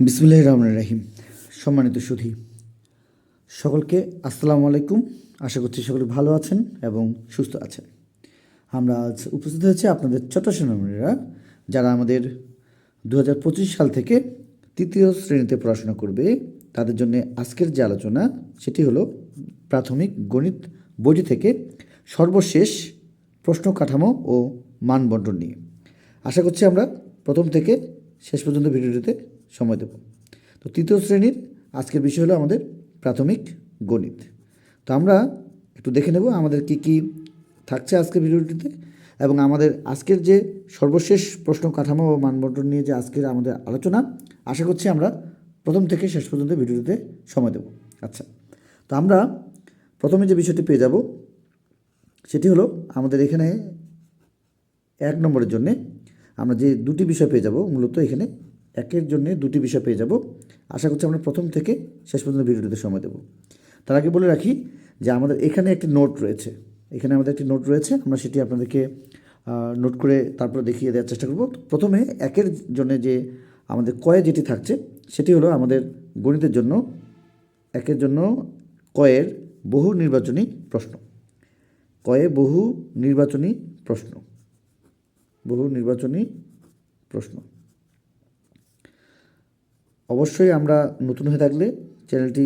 বিসমুল্লাহ রহমান রাহিম। সম্মানিত সুধী, সকলকে আসসালামু আলাইকুম। আশা করছি সকলে ভালো আছেন এবং সুস্থ আছেন। আমরা আজ উপস্থিত হয়েছি আপনাদের ছোট সোনামণিরা যারা আমাদের দু হাজার পঁচিশ সাল থেকে তৃতীয় শ্রেণীতে পড়াশোনা করবে। তাদের জন্য আজকের যে আলোচনা, সেটি হলো প্রাথমিক গণিত বইটি থেকে সর্বশেষ প্রশ্ন কাঠামো ও মানবন্টন নিয়ে। আশা করছি আমরা প্রথম থেকে শেষ পর্যন্ত ভিডিওটিতে সময় দেব। তো তৃতীয় শ্রেণির আজকের বিষয় হলো আমাদের প্রাথমিক গণিত। তো আমরা একটু দেখে নেব আমাদের কি কি থাকছে আজকের ভিডিওটিতে এবং আমাদের আজকের যে সর্বশেষ প্রশ্ন কাঠামো ও মানবন্টন নিয়ে যে আজকের আমাদের আলোচনা, আশা করছি আমরা প্রথম থেকে শেষ পর্যন্ত ভিডিওটিতে সময় দেব। আচ্ছা তো আমরা প্রথমে যে বিষয়টি পেয়ে যাব, সেটি হলো আমাদের এখানে এক নম্বরের জন্যে আমরা যে দুটি বিষয় পেয়ে যাব, মূলত এখানে একের জন্যে দুটি বিষয় পেয়ে যাব। আশা করছি আমরা প্রথম থেকে শেষ পর্যন্ত ভিডিওটিতে সময় দেব। তার আগে বলে রাখি যে আমাদের এখানে একটি নোট রয়েছে। এখানে আমাদের একটি নোট রয়েছে। আমরা সেটি আপনাদেরকে নোট করে তারপরে দেখিয়ে দেওয়ার চেষ্টা করব। প্রথমে একের জন্য যে আমাদের কয়ে যেটি থাকছে, সেটি হলো আমাদের গণিতের জন্য একের জন্য কয়ের বহু নির্বাচনী প্রশ্ন। কয়ে বহু নির্বাচনী প্রশ্ন। বহু নির্বাচনী প্রশ্ন। অবশ্যই আমরা নতুন হয়ে থাকলে চ্যানেলটি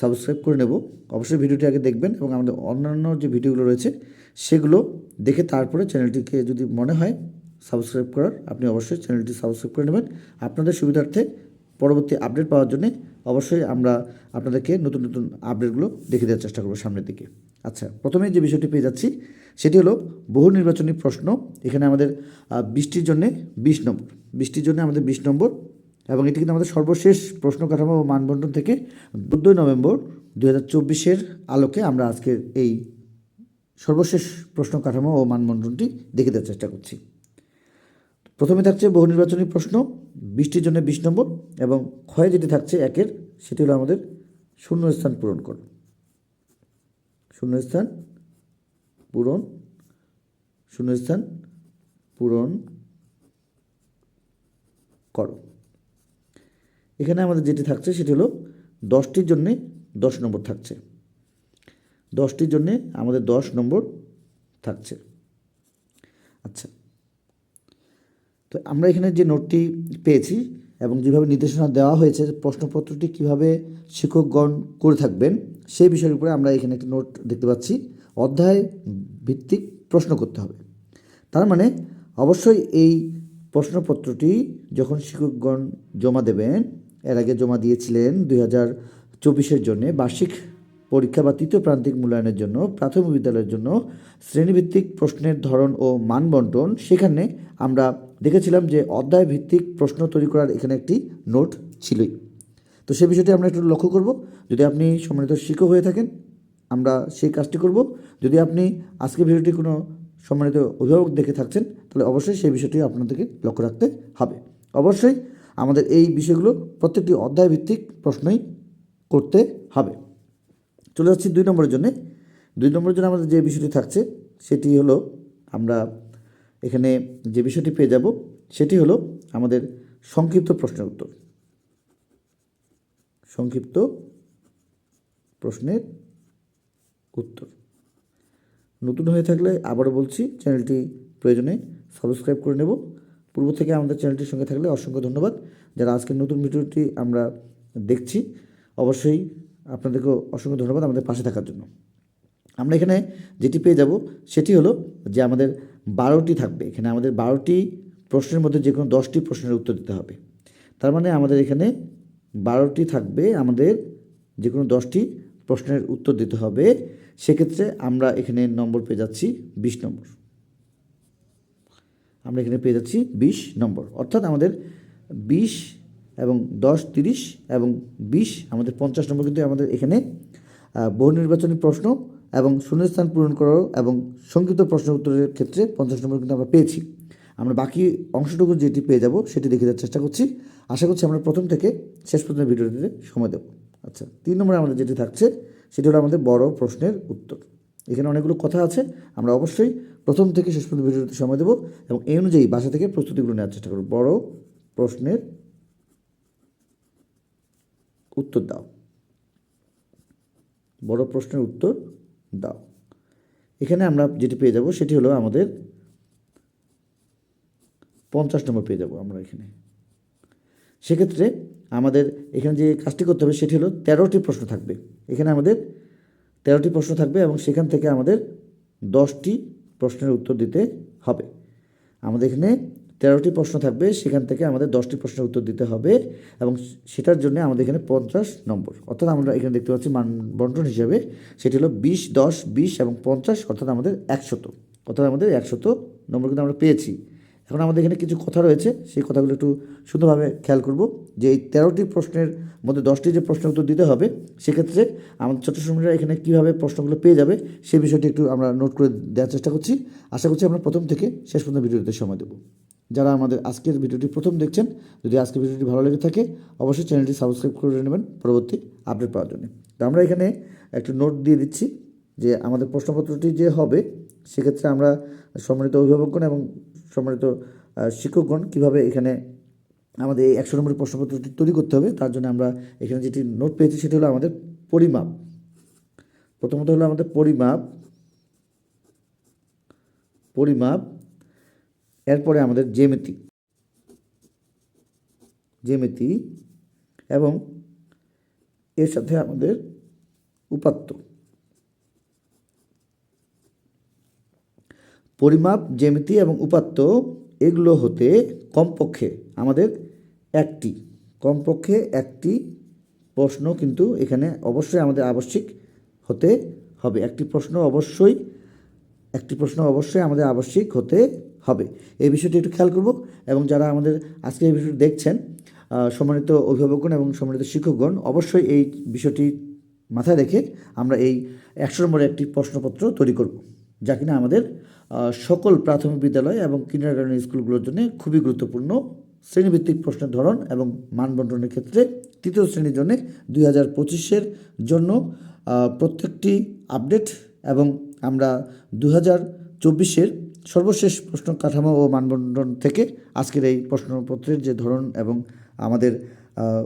সাবস্ক্রাইব করে নেব। অবশ্যই ভিডিওটি আগে দেখবেন এবং আমাদের অন্যান্য যে ভিডিওগুলো রয়েছে, সেগুলো দেখে তারপরে চ্যানেলটিকে যদি মনে হয় সাবস্ক্রাইব করার, আপনি অবশ্যই চ্যানেলটি সাবস্ক্রাইব করে নেবেন। আপনাদের সুবিধার্থে পরবর্তী আপডেট পাওয়ার জন্য অবশ্যই আমরা আপনাদেরকে নতুন নতুন আপডেটগুলো দেখে দেওয়ার চেষ্টা করব সামনের দিকে। আচ্ছা প্রথমে যে বিষয়টি পেয়ে যাচ্ছি, সেটি হলো বহু নির্বাচনী প্রশ্ন। এখানে আমাদের বৃষ্টির জন্যে বিশ নম্বর। বৃষ্টির জন্য আমাদের বিশ নম্বর এবং এটি কিন্তু আমাদের সর্বশেষ প্রশ্ন কাঠামো ও মানবন্টন থেকে চোদ্দোই নভেম্বর দু হাজার চব্বিশের আলোকে আমরা আজকের এই সর্বশেষ প্রশ্ন কাঠামো ও মানবন্টনটি দেখে দেওয়ার চেষ্টা করছি। প্রথমে থাকছে বহু নির্বাচনী প্রশ্ন বৃষ্টির জন্য বিশ নম্বর এবং ক্ষয় যেটি থাকছে একের, সেটি হলো আমাদের শূন্য স্থান পূরণ করো। শূন্যস্থান পূরণ শূন্যস্থান পূরণ করো। এখানে আমাদের যেটি থাকছে সেটি হলো দশটির জন্যে দশ নম্বর থাকছে। দশটির জন্যে আমাদের দশ নম্বর থাকছে। আচ্ছা। তো আমরা এখানে যে নোটটি পেয়েছি এবং যেভাবে নির্দেশনা দেওয়া হয়েছে, প্রশ্নপত্রটি কীভাবে শিক্ষকগণ করে থাকবেন, সেই বিষয়ের উপরে আমরা এখানে একটি নোট দেখতে পাচ্ছি। অধ্যায় ভিত্তিক প্রশ্ন করতে হবে। তার মানে অবশ্যই এই প্রশ্নপত্রটি যখন শিক্ষকগণ জমা দেবেন এর আগে জমা দিয়েছিলেন দুই হাজার চব্বিশের জন্যে। বার্ষিক পরীক্ষা বা তৃতীয় প্রান্তিক মূল্যায়নের জন্য, প্রাথমিক বিদ্যালয়ের জন্য শ্রেণীভিত্তিক প্রশ্নের ধরন ও মান বন্টন সেখানে আমরা দেখেছিলাম যে অধ্যায় ভিত্তিক প্রশ্ন তৈরি করার এখানে একটি নোট ছিলই। তো সে বিষয়টি আমরা একটু লক্ষ্য করব। যদি আপনি সম্মানিত শিক্ষক হয়ে থাকেন, আমরা সেই কাজটি করব। যদি আপনি আজকে ভিডিওটি কোনো সম্মানিত অভিভাবক দেখে থাকছেন, তাহলে অবশ্যই সেই বিষয়টি আপনাদেরকে লক্ষ্য রাখতে হবে। অবশ্যই আমাদের এই বিষয়গুলো প্রত্যেকটি অধ্যায় ভিত্তিক প্রশ্নই করতে হবে। চলে যাচ্ছি দুই নম্বরের জন্যে। দুই নম্বরের জন্য আমাদের যে বিষয়টি থাকছে, সেটি হলো আমরা এখানে যে বিষয়টি পেয়ে যাব, সেটি হলো আমাদের সংক্ষিপ্ত প্রশ্নের উত্তর। সংক্ষিপ্ত প্রশ্নের উত্তর। নতুন হয়ে থাকলে আবারও বলছি, চ্যানেলটি প্রয়োজনে সাবস্ক্রাইব করে নেব। পূর্ব থেকে আমাদের চ্যানেলটির সঙ্গে থাকলে অসংখ্য ধন্যবাদ। যারা আজকের নতুন ভিডিওটি আমরা দেখছি, অবশ্যই আপনাদেরকেও অসংখ্য ধন্যবাদ আমাদের পাশে থাকার জন্য। আমরা এখানে যেটি পেয়ে যাব, সেটি হলো যে আমাদের বারোটি থাকবে। এখানে আমাদের বারোটি প্রশ্নের মধ্যে যে কোনো দশটি প্রশ্নের উত্তর দিতে হবে। তার মানে আমাদের এখানে বারোটি থাকবে, আমাদের যে কোনো দশটি প্রশ্নের উত্তর দিতে হবে। সেক্ষেত্রে আমরা এখানে নম্বর পেয়ে যাচ্ছি, বিশ নম্বর। আমরা এখানে পেয়ে যাচ্ছি বিশ নম্বর। অর্থাৎ আমাদের বিশ এবং দশ তিরিশ এবং বিশ, আমাদের পঞ্চাশ নম্বর কিন্তু আমাদের এখানে বহু নির্বাচনী প্রশ্ন এবং শূন্যস্থান পূরণ করাও এবং সংক্ষিপ্ত প্রশ্ন উত্তরের ক্ষেত্রে পঞ্চাশ নম্বর কিন্তু আমরা পেয়েছি। আমরা বাকি অংশটুকু যেটি পেয়ে যাব সেটি দেখে দেওয়ার চেষ্টা করছি। আশা করছি আমরা প্রথম থেকে শেষ পর্যন্ত ভিডিওটিতে সময় দেব। আচ্ছা তিন নম্বরে আমাদের যেটি থাকছে, সেটি হলো আমাদের বড় প্রশ্নের উত্তর। এখানে অনেকগুলো কথা আছে, আমরা অবশ্যই প্রথম থেকে শেষ পর্যন্ত ভিডিওতে সময় দেবো এবং এই অনুযায়ী বাসা থেকে প্রস্তুতিগুলো নেওয়ার চেষ্টা করব। বড় প্রশ্নের উত্তর দাও। বড় প্রশ্নের উত্তর দাও। এখানে আমরা যেটি পেয়ে যাব সেটি হলো আমাদের পঞ্চাশ নম্বর পেয়ে যাব আমরা এখানে। সেক্ষেত্রে আমাদের এখানে যে কাজটি করতে হবে সেটি হলো তেরোটি প্রশ্ন থাকবে। এখানে আমাদের তেরোটি প্রশ্ন থাকবে এবং সেখান থেকে আমাদের দশটি প্রশ্নের উত্তর দিতে হবে। আমাদের এখানে তেরোটি প্রশ্ন থাকবে, সেখান থেকে আমাদের দশটি প্রশ্নের উত্তর দিতে হবে এবং সেটার জন্য আমাদের এখানে পঞ্চাশ নম্বর। অর্থাৎ আমরা এখানে দেখতে পাচ্ছি মান বন্টন হিসাবে সেটি হলো বিশ, দশ, বিশ এবং পঞ্চাশ, অর্থাৎ আমাদের একশত। অর্থাৎ আমাদের একশত নম্বর কিন্তু আমরা পেয়েছি। এখন আমাদের এখানে কিছু কথা রয়েছে, সেই কথাগুলো একটু সুন্দরভাবে খেয়াল করব। যে এই তেরোটি প্রশ্নের মধ্যে দশটি যে প্রশ্নের উত্তর দিতে হবে, সেক্ষেত্রে আমাদের ছোটো শ্রমিকরা এখানে কীভাবে প্রশ্নগুলো পেয়ে যাবে সেই বিষয়টি একটু আমরা নোট করে দেওয়ার চেষ্টা করছি। আশা করছি আমরা প্রথম থেকে শেষ পর্যন্ত ভিডিওতে সময় দেবো। যারা আমাদের আজকের ভিডিওটি প্রথম দেখছেন, যদি আজকের ভিডিওটি ভালো লেগে থাকে, অবশ্যই চ্যানেলটি সাবস্ক্রাইব করে নেবেন পরবর্তী আপডেট পাওয়ার জন্য। তো আমরা এখানে একটু নোট দিয়ে দিচ্ছি যে আমাদের প্রশ্নপত্রটি যে হবে, সেক্ষেত্রে আমরা সম্মানিত অভিভাবকগণ এবং সম্মানিত শিক্ষকগণ, কীভাবে এখানে আমাদের এই একশো নম্বরের প্রশ্নপত্রটি তৈরি করতে হবে, তার জন্য আমরা এখানে যেটি নোট পেয়েছি সেটি হলো আমাদের পরিমাপ। প্রথমত হলো আমাদের পরিমাপ পরিমাপ, এরপরে আমাদের জেমিতি জেমিতি এবং এর সাথে আমাদের উপাত্ত। পরিমাপ, জ্যামিতি এবং উপাত্ত এগুলো হতে কমপক্ষে আমাদের একটি, কমপক্ষে একটি প্রশ্ন কিন্তু এখানে অবশ্যই আমাদের আবশ্যিক হতে হবে। একটি প্রশ্ন অবশ্যই, একটি প্রশ্ন অবশ্যই আমাদের আবশ্যিক হতে হবে। এই বিষয়টি একটু খেয়াল করব এবং যারা আমাদের আজকে এই বিষয়টি দেখছেন সম্মানিত অভিভাবকগণ এবং সম্মানিত শিক্ষকগণ, অবশ্যই এই বিষয়টি মাথায় রেখে আমরা এই একশো নম্বরের একটি প্রশ্নপত্র তৈরি করব। যা কিনা আমাদের সকল প্রাথমিক বিদ্যালয় এবং কিন্ডার গার্ডেন স্কুলগুলোর জন্য খুবই গুরুত্বপূর্ণ শ্রেণীভিত্তিক প্রশ্নের ধরন এবং মান বন্টনের ক্ষেত্রে তৃতীয় শ্রেণির জন্য দুই হাজার পঁচিশের জন্য প্রত্যেকটি আপডেট এবং আমরা দু হাজার চব্বিশের সর্বশেষ প্রশ্ন কাঠামো ও মানবন্টন থেকে আজকের এই প্রশ্নপত্রের যে ধরন এবং আমাদের আহ,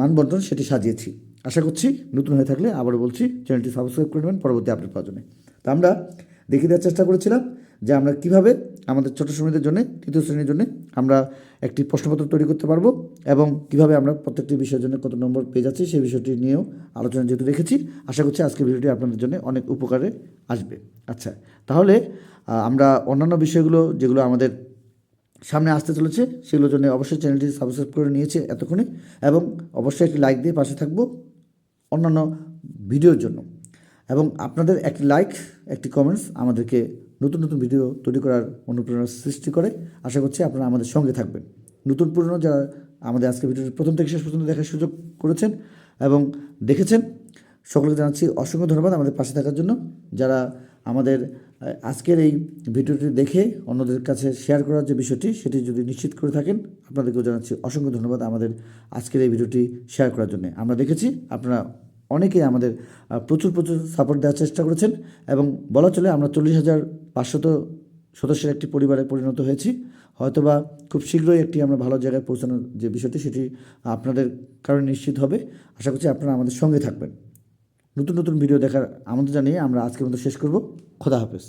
মানবন্টন সেটি সাজিয়েছি। আশা করছি নতুন হয়ে থাকলে আবারও বলছি চ্যানেলটি সাবস্ক্রাইব করে নেবেন পরবর্তী আপডেট পাওয়ার জন্য। তো আমরা দেখিয়ে দেওয়ার চেষ্টা করেছিলাম যে আমরা কীভাবে আমাদের ছোটো শ্রেণীদের জন্য, তৃতীয় শ্রেণির জন্য আমরা একটি প্রশ্নপত্র তৈরি করতে পারব এবং কীভাবে আমরা প্রত্যেকটি বিষয়ের জন্য কত নম্বর পেয়ে যাচ্ছি সেই বিষয়টি নিয়েও আলোচনা যেহেতু রেখেছি, আশা করছি আজকের ভিডিওটি আপনাদের জন্য অনেক উপকারে আসবে। আচ্ছা তাহলে আমরা অন্যান্য বিষয়গুলো যেগুলো আমাদের সামনে আসতে চলেছে সেগুলোর জন্য অবশ্যই চ্যানেলটি সাবস্ক্রাইব করে নিয়েছে এতক্ষণে এবং অবশ্যই একটি লাইক দিয়ে পাশে থাকব অন্যান্য ভিডিওর জন্য। এবং আপনাদের একটি লাইক একটি কমেন্টস আমাদেরকে নতুন নতুন ভিডিও তৈরি করার অনুপ্রেরণা সৃষ্টি করে। আশা করছি আপনারা আমাদের সঙ্গে থাকবেন। নতুন পুরনো যারা আমাদের আজকে ভিডিওটি প্রথম থেকে শেষ পর্যন্ত দেখার সুযোগ করেছেন এবং দেখেছেন, সকলকে জানাচ্ছি অসংখ্য ধন্যবাদ আমাদের পাশে থাকার জন্য। যারা আমাদের আজকের এই ভিডিওটি দেখে অন্যদের কাছে শেয়ার করার যে বিষয়টি, সেটি যদি নিশ্চিত করে থাকেন, আপনাদেরকেও জানাচ্ছি অসংখ্য ধন্যবাদ আমাদের আজকের এই ভিডিওটি শেয়ার করার জন্য। আমরা দেখেছি, আপনারা অনেকেই আমাদের প্রচুর প্রচুর সাপোর্ট দেওয়ার চেষ্টা করেছেন এবং বলা চলে আমরা চল্লিশ হাজার পাঁচশত সদস্যের একটি পরিবারে পরিণত হয়েছি। হয়তোবা খুব শীঘ্রই একটি আমরা ভালো জায়গায় পৌঁছানোর যে বিষয়টি সেটি আপনাদের কারণে নিশ্চিত হবে। আশা করছি আপনারা আমাদের সঙ্গে থাকবেন। নতুন নতুন ভিডিও দেখার আমন্ত্রণ জানিয়ে আমরা আজকের মতো শেষ করব। খোদা হাফেজ।